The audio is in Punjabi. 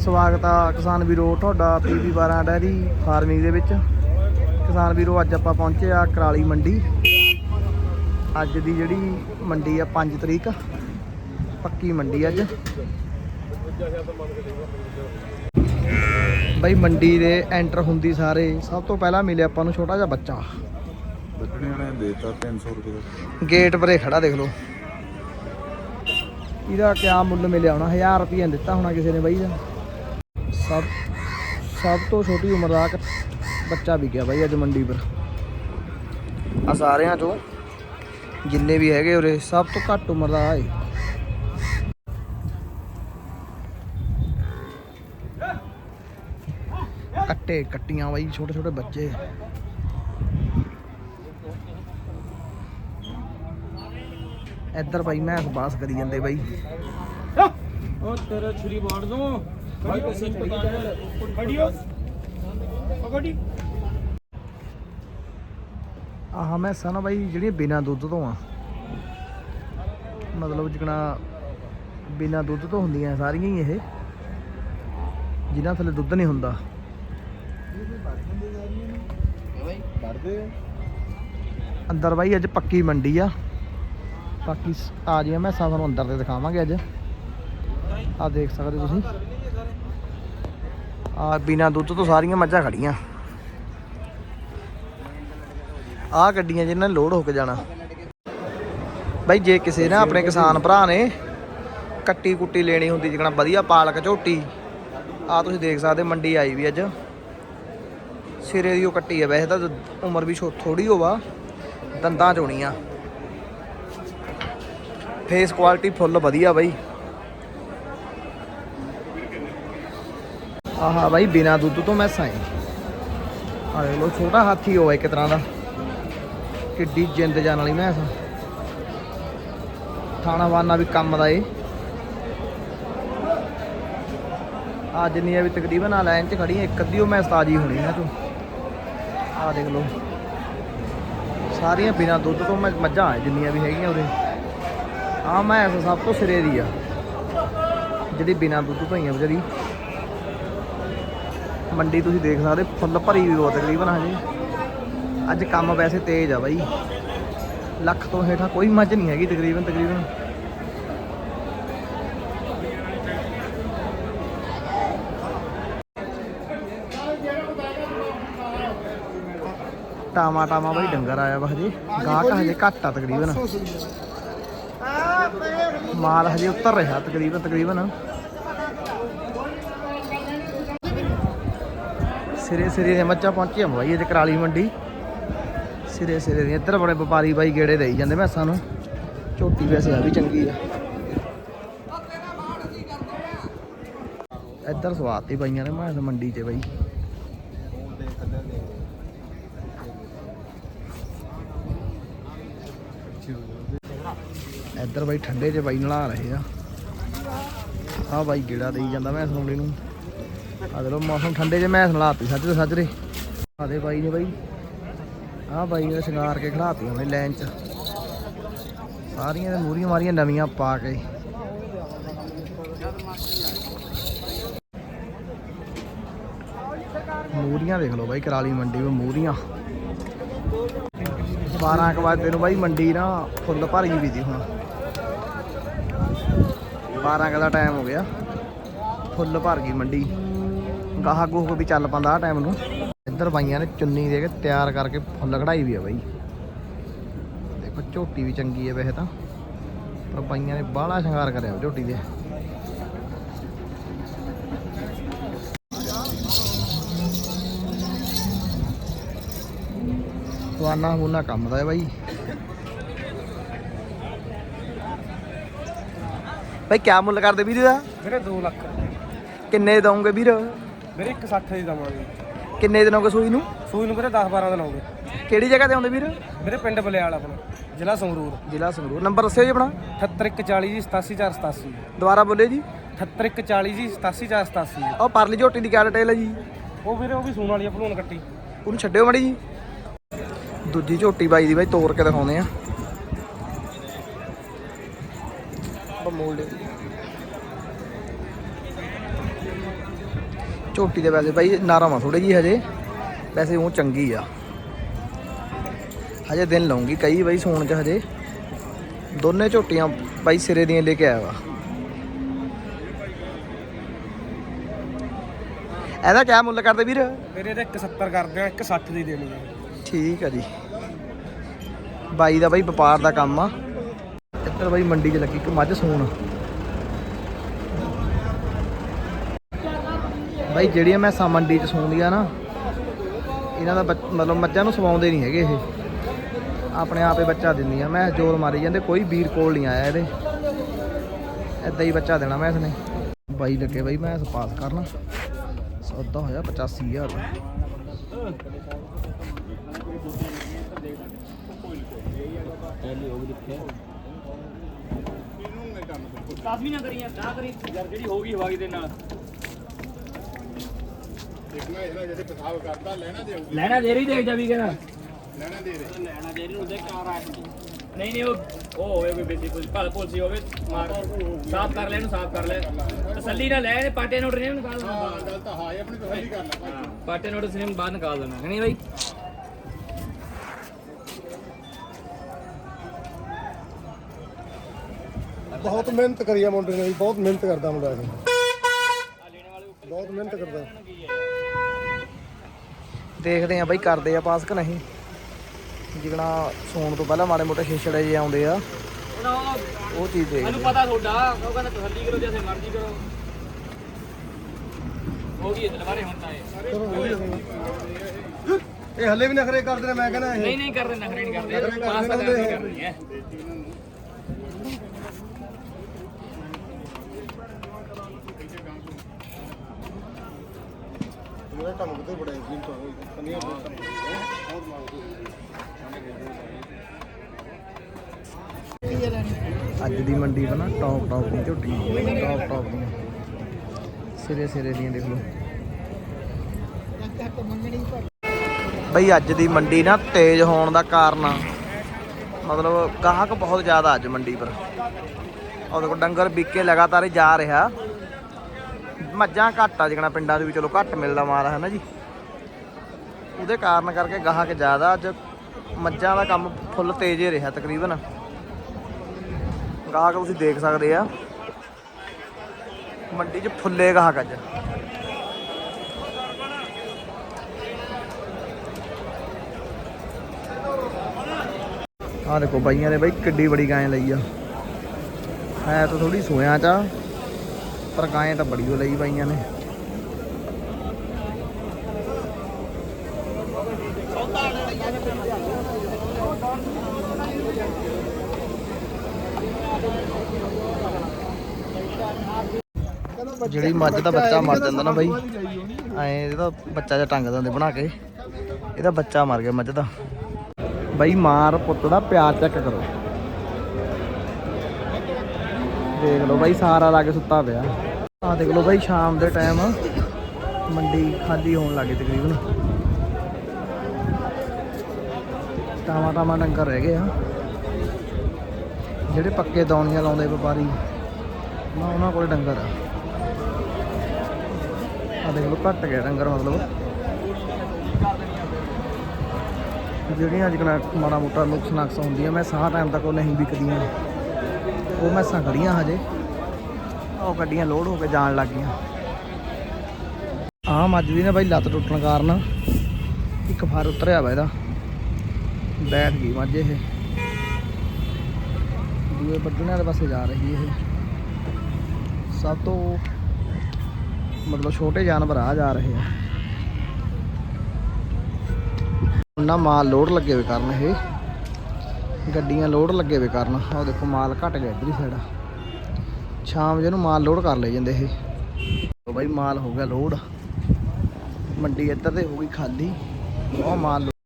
ਸਵਾਗਤ ਆ ਕਿਸਾਨ ਵੀਰੋ ਤੁਹਾਡਾ ਪੀਬੀ 12 ਡੈਰੀ ਫਾਰਮਿੰਗ ਦੇ ਵਿੱਚ। ਕਿਸਾਨ ਵੀਰੋ ਅੱਜ ਆਪਾਂ ਪਹੁੰਚੇ ਆ ਕਰਾਲੀ ਮੰਡੀ। ਅੱਜ ਦੀ ਜਿਹੜੀ ਮੰਡੀ ਆ 5 ਤਰੀਕ ਪੱਕੀ ਮੰਡੀ ਅੱਜ। ਬਈ ਮੰਡੀ ਦੇ ਐਂਟਰ ਹੁੰਦੀ ਸਾਰੇ ਸਭ ਤੋਂ ਪਹਿਲਾਂ ਮਿਲਿਆ ਆਪਾਂ ਨੂੰ ਛੋਟਾ ਜਿਹਾ ਬੱਚਾ। ਬੱਚਣੇ ਵਾਲੇ ਨੇ ਦੇਤਾ 300 ਰੁਪਏ। ਦਾ ਗੇਟ ਪਰੇ ਖੜਾ ਦੇਖ ਲਓ। ਇਹਦਾ ਕਿਆ ਮੁੱਲ ਮਿਲਿਆ ਹੋਣਾ? 1000 ਰੁਪਏ ਦਿੱਤਾ ਹੋਣਾ ਕਿਸੇ ਨੇ ਬਾਈ ਦਾ ਸਭ ਸਭ ਤੋਂ ਛੋਟੀ ਉਮਰ ਦਾ ਕ- ਬੱਚਾ ਵਿਕਿਆ ਬਾਈ ਅੱਜ ਮੰਡੀ ਪਰ ਆ ਸਾਰਿਆਂ ਚੋਂ ਜਿੰਨੇ ਵੀ ਹੈਗੇ ਉਰੇ ਸਭ ਤੋਂ ਘੱਟ ਉਮਰ ਦਾ ਹੈ ਕੱਟੇ ਕੱਟੀਆਂ ਬਾਈ ਛੋਟੇ ਛੋਟੇ ਬੱਚੇ ਇੱਧਰ ਬਾਈ ਮੈਂ ਬਾਸ ਕਰੀ ਜਾਂਦੇ ਬਾਈ ਉਹ ਤੇਰਾ ਛੁਰੀ ਮਾਰ ਦੂੰ ਆਹ ਮੈਸਾਂ ਨਾ ਬਾਈ ਜਿਹੜੀਆਂ ਬਿਨਾਂ ਦੁੱਧ ਤੋਂ ਆ। ਮਤਲਬ ਜਿਕਣਾ ਬਿਨਾਂ ਦੁੱਧ ਤੋਂ ਹੁੰਦੀਆਂ ਸਾਰੀਆਂ ਹੀ ਇਹ। ਜਿਨ੍ਹਾਂ ਥੱਲੇ ਦੁੱਧ ਨਹੀਂ ਹੁੰਦਾ। ਅੰਦਰ ਬਾਈ ਅੱਜ ਪੱਕੀ ਮੰਡੀ ਆ। ਬਾਕੀ ਆ ਜੀਆਂ ਮੈਸਾਂ ਤੁਹਾਨੂੰ ਅੰਦਰ ਤੇ ਦਿਖਾਵਾਂਗੇ ਅੱਜ। ਆ ਦੇਖ ਸਕਦੇ ਤੁਸੀਂ। ਆ ਬਿਨਾਂ ਦੁੱਧ ਤੋਂ ਸਾਰੀਆਂ ਮੱਝਾਂ ਖੜੀਆਂ। ਆ ਗੱਡੀਆਂ ਜਿਨ੍ਹਾਂ ਨੇ ਲੋਡ ਹੋ ਕੇ ਜਾਣਾ। ਬਾਈ, ਜੇ ਕਿਸੇ ਨਾ ਆਪਣੇ ਕਿਸਾਨ ਭਰਾ ਨੇ ਕੱਟੀ ਕੁੱਟੀ ਲੈਣੀ ਹੁੰਦੀ ਜਿਕਣਾ ਵਧੀਆ ਪਾਲਕ ਝੋਟੀ ਆ ਤੁਸੀਂ ਦੇਖ ਸਕਦੇ, ਮੰਡੀ ਆਈ ਵੀ ਅੱਜ। ਸਿਰੇ ਦੀ ਉਹ ਕੱਟੀ ਹੈ ਵੈਸੇ ਤਾਂ ਉਮਰ ਵੀ ਥੋੜੀ ਹੋਵਾ ਦੰਦਾਂ ਚੋਣੀਆਂ ਫੇਸ ਕੁਆਲਿਟੀ ਫੁੱਲ ਵਧੀਆ ਬਾਈ। ਆਹਾ ਬਾਈ, ਬਿਨਾ ਦੁੱਧ ਤੋਂ ਮੈਸਾਂ ਹੈ ਆ ਲੋ ਛੋਟਾ ਹਾਥੀ ਹੋਇਆ ਇੱਕ ਤਰ੍ਹਾਂ ਦਾ। ਕਿੱਡੀ ਜਿੰਦ ਜਾਨ ਵਾਲੀ ਮੈਸ ਥਾਣਾ ਵਾਨਾ ਵੀ ਕੰਮ ਦਾ ਏ। ਆ ਜਿੰਨੀਆਂ ਵੀ ਤਕਰੀਬਨ ਆ ਲਾਈਨ 'ਚ ਖੜੀਆਂ ਇੱਕ ਅੱਧੀ ਉਹ ਮੈਸ ਤਾਜੀ ਹੋਣੀ ਇਹਨਾਂ ਚੋਂ ਆ ਦੇਖ ਲਓ। ਸਾਰੀਆਂ ਬਿਨਾ ਦੁੱਧ ਤੋਂ ਮੈਂ ਮੱਝਾਂ ਆ, ਜਿੰਨੀਆਂ ਵੀ ਹੈਗੀਆਂ ਉਰੇ ਆ ਮੈਂ ਸਭ ਤੋਂ ਸਿਰੇ ਦੀ ਆ। ਜਿਹੜੀ ਬਿਨਾ ਦੁੱਧ ਤੋਂ ਹੀ ਆ ਵਿਚਾਰੀ। ਮੰਡੀ ਤੁਸੀਂ ਦੇਖ ਸਕਦੇ ਫੁੱਲ ਭਰੀ ਹੋਈ ਹੋ ਤਕਰੀਬਨ ਹਜੇ। ਅੱਜ ਕੰਮ ਵੈਸੇ ਤੇਜ਼ ਆ ਬਾਈ। ਲੱਖ ਤੋਂ ਹੇਠਾਂ ਕੋਈ ਮੱਝ ਨਹੀਂ ਹੈਗੀ ਤਕਰੀਬਨ ਤਕਰੀਬਨ। ਟਾਮਾ ਟਾਮਾ ਬਾਈ ਡੰਗਰ ਆਇਆ ਵਾ ਹਜੇ। ਗਾਹਕ ਹਜੇ ਘੱਟ ਆ ਤਕਰੀਬਨ। ਮਾਲ ਹਜੇ ਉੱਤਰ ਰਿਹਾ ਤਕਰੀਬਨ ਤਕਰੀਬਨ। ਸਿਰੇ ਸਿਰੇ ਦੀਆਂ ਮੱਝਾਂ ਪਹੁੰਚੀਆਂ ਬਾਈ, ਇਹ ਕਰਾਲੀ ਮੰਡੀ। ਸਿਰੇ ਸਿਰੇ ਦੀਆਂ ਇੱਧਰ ਬੜੇ ਵਪਾਰੀ ਬਾਈ ਗੇੜੇ ਦੇਈ ਜਾਂਦੇ ਮੈਸਾਂ ਨੂੰ। ਝੋਟੀ ਵੈਸੇ ਆ ਵੀ ਚੰਗੀ ਆ। ਇੱਧਰ ਸਵਾਦ ਤੇ ਬਾਈਆਂ ਨੇ ਮੈਂ ਮੰਡੀ 'ਚ ਬਾਈ। ਇੱਧਰ ਬਾਈ ਠੰਡੇ 'ਚ ਬਾਈ ਨਲਾ ਰਹੇ ਆ। ਆ ਬਾਈ ਗੇੜਾ ਦੇਈ ਜਾਂਦਾ ਮੈਂ ਮੁੰਡੇ ਨੂੰ। ਆ ਦੇ ਲੋ ਮੌਸਮ ਠੰਡੇ ਜੇ 'ਚ ਮੈਸ ਨਲਾਤੀ ਸੱਜਰੇ ਸੱਜਰੇ ਆ ਦੇ ਬਾਈ ਨੇ ਬਾਈ। ਆ ਬਾਈ ਨੇ ਸ਼ਿੰਗਾਰ ਕੇ ਖੜਾਤੀਆਂ ਨੇ ਲਾਈਨ 'ਚ। ਸਾਰੀਆਂ ਦੇ ਮੂਰੀਆਂ ਮਾਰੀਆਂ, ਨਵੀਆਂ ਪਾ ਕੇ। ਮੂਰੀਆਂ ਦੇਖ ਲਓ ਬਾਈ, ਕਰਾਲੀ ਮੰਡੀ ਵਿੱਚ ਮੂਰੀਆਂ। 12 ਕੁ ਵਜੇ ਨੂੰ ਬਾਈ ਮੰਡੀ ਨਾ ਫੁੱਲ ਭਰ ਗਈ ਵੀ ਦੀ ਹੁਣ। 12 ਕੁ ਦਾ ਟਾਈਮ ਹੋ ਗਿਆ। ਫੁੱਲ ਭਰ ਗਈ ਮੰਡੀ। ਗਾਹਾਂ ਗੋਹ ਵੀ ਚੱਲ ਪੰਦਾ ਆ ਟਾਈਮ ਨੂੰ। ਇੱਧਰ ਬਾਈਆਂ ਨੇ ਚੁੰਨੀ ਦੇ ਕੇ ਤਿਆਰ ਕਰਕੇ ਫੁੱਲ ਕਢਾਈ ਵੀ ਆ ਬਾਈ। ਦੇਖੋ ਝੋਟੀ ਵੀ ਚੰਗੀ ਹੈ ਵੈਸੇ ਤਾਂ। ਪਰ ਬਾਈਆਂ ਨੇ ਬਾਹਲਾ ਸ਼ਿੰਗਾਰ ਕਰਿਆ ਝੋਟੀ ਦੇ। ਵਾਨਾ ਹੁਨਾ ਕੰਮ ਦਾ ਹੈ ਬਾਈ। ਬਾਈ ਕਿਆ ਮੁੱਲ ਕਰਦੇ ਵੀਰ ਦਾ ਮੇਰੇ 2 ਲੱਖ। ਕਿੰਨੇ ਦਵੋਗੇ ਵੀਰ? ਮੇਰੇ 160 ਦੀ ਦਵਾਂਗੇ। ਕਿੰਨੇ ਦਿਨ ਹੋ ਗਏ ਸੂਈ ਨੂੰ? ਸੂਈ ਨੂੰ ਮੇਰੇ 10 12 ਦਿਨ ਹੋ ਗਏ। ਕਿਹੜੀ ਜਗ੍ਹਾ ਤੇ ਆਉਂਦੇ ਵੀਰ? ਮੇਰੇ ਪਿੰਡ ਬਲਿਆਲ ਆਪਣਾ ਜ਼ਿਲ੍ਹਾ ਸੰਗਰੂਰ। ਜ਼ਿਲ੍ਹਾ ਸੰਗਰੂਰ। ਨੰਬਰ ਦੱਸਿਓ ਜੀ ਆਪਣਾ। 78140 ਜੀ 87487 ਦੁਬਾਰਾ ਬੋਲੇ ਜੀ। 78140 ਜੀ 87487 ਉਹ ਪਰਲੀ ਝੋਟੀ ਦੀ ਕਿਆ ਡਿਟੇਲ ਹੈ ਜੀ? ਉਹ ਵੀਰੇ ਉਹ ਵੀ ਸੂਣ ਵਾਲੀ ਆ ਭਲੂਣ ਕੱਟੀ। ਉਹਨੂੰ ਛੱਡਿਓ ਮੜੀ ਜੀ। ਦੂਜੀ ਝੋਟੀ ਬਾਈ ਦੀ ਬਾਈ ਤੋੜ ਕੇ ਦਿਖਾਉਂਦੇ ਆ। ਬਮੋਲ ਦੇ। ਝੋਟੀ ਦੇ ਵੈਸੇ ਬਾਈ ਨਰਮ ਆ ਥੋੜੀ ਜੀ ਹਜੇ। ਵੈਸੇ ਉਹ ਚੰਗੀ ਆ। ਹਜੇ ਦਿਨ ਲਾਉਂਗੀ ਕਈ ਬਾਈ ਸੂਣ ਚ ਹਜੇ। ਦੋਨੇ ਝੋਟੀਆਂ ਬਾਈ ਸਿਰੇ ਦੀਆਂ ਲੈ ਕੇ ਆਇਆ ਵਾ। ਇਹਦਾ ਕਿਆ ਮੁੱਲ ਕਰਦੇ ਵੀਰ? ਵੀਰੇ ਇਹਦਾ 170 ਕਰਦੇ ਆ 160 ਦੀ ਦੇਣੀ ਆ। ਠੀਕ ਆ ਜੀ। ਬਾਈ ਦਾ ਬਾਈ ਵਪਾਰ ਦਾ ਕੰਮ ਆ। ਇੱਧਰ ਬਾਈ ਮੰਡੀ 'ਚ ਲੱਗੀ ਇੱਕ ਮੱਝ ਸੂਣ। ਬਾਈ, ਜਿਹੜੀਆਂ ਮੈਂ ਮੰਡੀ 'ਚ ਸੂਣਦੀਆਂ ਨਾ, ਇਹਨਾਂ ਦਾ ਮਤਲਬ ਮੱਝਾਂ ਨੂੰ ਸਵਾਉਂਦੇ ਨਹੀਂ ਹੈਗੇ ਇਹ। ਆਪਣੇ ਆਪੇ ਬੱਚਾ ਦਿੰਦੀਆਂ। ਮੈਂ ਜੋਰ ਮਾਰੀ ਜਾਂਦੇ, ਕੋਈ ਵੀਰ ਕੋਲ ਨਹੀਂ ਆਇਆ ਇਹਦੇ। ਏਦਾਂ ਹੀ ਬੱਚਾ ਦੇਣਾ ਮੈਂ ਇਸਨੇ। ਬਾਈ ਲੱਗੇ ਬਾਈ, ਮੈਂ ਪਾਸ ਕਰਨਾ। ਸੌਦਾ ਹੋਇਆ 85000 ਦਾ ਕਾਫੀ ਨਾ ਕਰੀਆਂ, ਨਾ ਕਰੀ ਯਾਰ, ਜਿਹੜੀ ਹੋ ਗਈ ਹਵਾਈ ਦੇ ਨਾਲ। ਲੈਣਾ ਦੇ ਰਹੀ ਦੇਖ ਜਾ ਵੀ ਕਹਿੰਦਾ। ਲੈਣਾ ਦੇ ਰਹੀ ਲੈਣਾ ਦੇ ਰਹੀ ਉਹਦੇ ਕਾਰ ਆ ਨਹੀਂ ਨਹੀਂ ਉਹ ਉਹ ਹੋਵੇ ਕੋਈ ਬੇਦੀ ਕੋਈ ਭਲ ਪੁਲਸੀ ਹੋਵੇ ਮਾਰ ਸਾਫ਼ ਕਰ ਲੈ ਇਹਨੂੰ ਸਾਫ਼ ਕਰ ਲੈ। ਤਸੱਲੀ ਨਾਲ ਲੈ ਇਹਦੇ ਪਾਟੇ ਨੋਟ ਨੇ ਨਿਕਾਲ ਦੇਣਾ। ਹਾਂ ਗੱਲ ਤਾਂ ਹਾਂ ਆਪਣੀ ਤਸੱਲੀ ਕਰ ਲੈ ਪਾਟੇ ਨੋਟ ਸਿਰਫ ਬਾਹਰ ਨਿਕਾਲ ਦੇਣਾ ਹੈ ਨਹੀਂ ਬਾਈ? ਬਹੁਤ ਮਿਹਨਤ ਕਰੀ ਆ ਮੁੰਡੇ ਨੇ ਜੀ ਬਹੁਤ ਮਿਹਨਤ ਕਰਦਾ ਮੁੰਡਾ ਇਹ। ਬਹੁਤ ਮਿਹਨਤ ਕਰਦਾ। ਦੇਖਦੇ ਆ ਬਾਈ ਕਰਦੇ ਆ ਪਾਸ ਕਿ ਨਹੀਂ। ਜਿਗਣਾ ਸੌਣ ਤੋਂ ਪਹਿਲਾਂ ਮਾੜੇ ਮੋਟੇ ਛੇਛੜੇ ਜੇ ਆਉਂਦੇ ਆ। ਉਹ ਚੀਜ਼ ਦੇਖ ਮੈਨੂੰ ਪਤਾ ਤੁਹਾਡਾ ਉਹ ਕਹਿੰਦਾ ਤਸੱਲੀ ਕਰੋ ਜਿਵੇਂ ਮਰਜ਼ੀ ਕਰੋ। ਹੋ ਗਈ ਦਲਵਾਰੇ ਹੁਣ ਤਾਂ ਇਹ। ਇਹ ਹੱਲੇ ਵੀ ਨਖਰੇ ਕਰਦੇ ਨੇ ਮੈਂ ਕਹਿੰਦਾ ਇਹ ਨਹੀਂ ਨਹੀਂ ਕਰਦੇ ਨਖਰੇ ਨਹੀਂ ਕਰਦੇ। ਪਾਸ ਤਾਂ ਕਰਦੇ। ਕਰਨੀ ਹੈ। ਮੇਰਾ ਕੰਮ ਕਿਤੇ ਬੜਾ ਜੀ ਅੱਜ ਦੀ ਮੰਡੀ ਦਾ ਟੌਪ ਟੌਪ ਦੀ, ਝੋਟੀ ਟੌਪ ਟੌਪ ਦੀਆਂ ਸਿਰੇ ਸਿਰੇ ਦੀਆਂ ਦੇਖ ਲਓ। ਬਈ ਅੱਜ ਦੀ ਮੰਡੀ ਨਾ ਤੇਜ਼ ਹੋਣ ਦਾ ਕਾਰਨ ਮਤਲਬ ਗਾਹਕ ਬਹੁਤ ਜ਼ਿਆਦਾ ਅੱਜ ਮੰਡੀ ਪਰ। ਉਹ ਦੇਖੋ ਡੰਗਰ ਵਿਕੇ ਲਗਾਤਾਰ ਜਾ ਰਿਹਾ। ਮੱਝਾਂ ਘੱਟ ਆ ਜਿਕਣਾ ਪਿੰਡਾਂ ਦੇ ਵੀ ਚਲੋ ਘੱਟ ਮਿਲਦਾ ਮਾਲ ਹੈ ਨਾ ਜੀ? ਉਹਦੇ ਕਾਰਨ ਕਰਕੇ ਗਾਹਕ ਜ਼ਿਆਦਾ ਅੱਜ ਮੱਝਾਂ ਦਾ ਕੰਮ ਫੁੱਲ ਤੇਜ਼ ਹੀ ਰਿਹਾ ਤਕਰੀਬਨ। ਗਾਹਕ ਤੁਸੀਂ ਦੇਖ ਸਕਦੇ ਆ। ਮੰਡੀ 'ਚ ਫੁੱਲੇ ਗਾਹਕ ਅੱਜ। ਆਹ ਦੇਖੋ ਬਾਈਆਂ ਨੇ ਬਾਈ ਕਿੱਡੀ ਬੜੀ ਗਾਂ ਲਈ ਆ। ਹੈ ਤਾਂ ਥੋੜੀ ਸੋਇਆ ਚ ਪਰ ਗਾਂ ਤਾਂ ਬੜੀ ਓ ਲਈ ਪਾਈਆਂ ਨੇ। ਜਿਹੜੀ ਮੱਝ ਦਾ ਬੱਚਾ ਮਰ ਜਾਂਦਾ ਨਾ ਬਾਈ, ਐ ਇਹਦਾ ਬੱਚਾ ਜਿਹਾ ਟੰਗ ਦਿੰਦੇ ਬਣਾ ਕੇ। ਇਹਦਾ ਬੱਚਾ ਮਰ ਗਿਆ ਮੱਝ ਦਾ। ਬਾਈ ਮਾਰ ਪੁੱਤ ਦਾ ਪਿਆਰ ਚੈੱਕ ਕਰੋ। ਦੇਖ ਲਓ ਬਾਈ ਸਾਰਾ ਲਾ ਕੇ ਸੁੱਤਾ ਪਿਆ। ਆਹ ਦੇਖ ਲਓ ਬਾਈ, ਸ਼ਾਮ ਦੇ ਟਾਈਮ ਮੰਡੀ ਖਾਲੀ ਹੋਣ ਲੱਗੀ ਤਕਰੀਬਨ। ਟਾਵਾ ਟਾਵਾ ਡੰਗਰ ਰਹਿ ਗਏ ਆ। ਜਿਹੜੇ ਪੱਕੇ ਦੌਣੀਆਂ ਲਾਉਂਦੇ ਵਪਾਰੀ, ਨਾ ਉਹਨਾਂ ਕੋਲ ਡੰਗਰ ਆ। ਆ ਦੇਖ ਲਓ, ਘੱਟ ਗਿਆ ਡੰਗਰ ਮਤਲਬ। ਜਿਹੜੀਆਂ ਅੱਜ ਕੱਲ੍ਹ ਮਾੜਾ ਮੋਟਾ ਨੁਕਸ ਨਕਸ ਹੁੰਦੀਆਂ, ਮੈਂ ਸਾਹ ਟਾਈਮ ਤੱਕ ਉਹ ਨਹੀਂ ਵਿਕਦੀਆਂ। ਉਹ ਮੈਸਾਂ ਖੜੀਆਂ ਹਜੇ। ਉਹ ਗੱਡੀਆਂ ਲੋਡ ਹੋ ਕੇ ਜਾਣ ਲੱਗ ਗਈਆਂ। ਆਹ ਮੱਝ ਦੀ ਨਾ ਬਾਈ ਲੱਤ ਟੁੱਟਣ ਕਾਰਨ ਇੱਕ ਫਰ ਉਤਰਿਆ ਵਾ ਇਹਦਾ। ਬੈਠ ਗਈ ਮੱਝ ਇਹ। ਦੂਏ ਬੱਡੂਆਂ ਦੇ ਪਾਸੇ ਜਾ ਰਹੀ ਇਹ। ਸਭ ਤੋਂ ਮਤਲਬ ਛੋਟੇ ਜਾਨਵਰ ਆ ਜਾ ਰਹੇ ਆ। ਉਹਨਾਂ ਮਾਲ ਲੋਡ ਲੱਗੇ ਹੋਏ ਕਰਨ ਇਹ। ਗੱਡੀਆਂ ਲੋਡ ਲੱਗੇ ਹੋਏ ਕਰਨ। ਆਹ ਦੇਖੋ ਮਾਲ ਘਟ ਗਿਆ ਇਧਰਲੀ ਸਾਡਾ। ਸ਼ਾਮ ਜਿਹਨੂੰ ਮਾਲ ਲੋਡ ਕਰ ਲੈ ਜਾਂਦੇ ਇਹ। ਉਹ ਬਾਈ ਮਾਲ ਹੋ ਗਿਆ ਲੋਡ। ਮੰਡੀ ਇੱਧਰ ਤੇ ਹੋ ਗਈ ਖਾਲੀ ਉਹ ਮਾਲ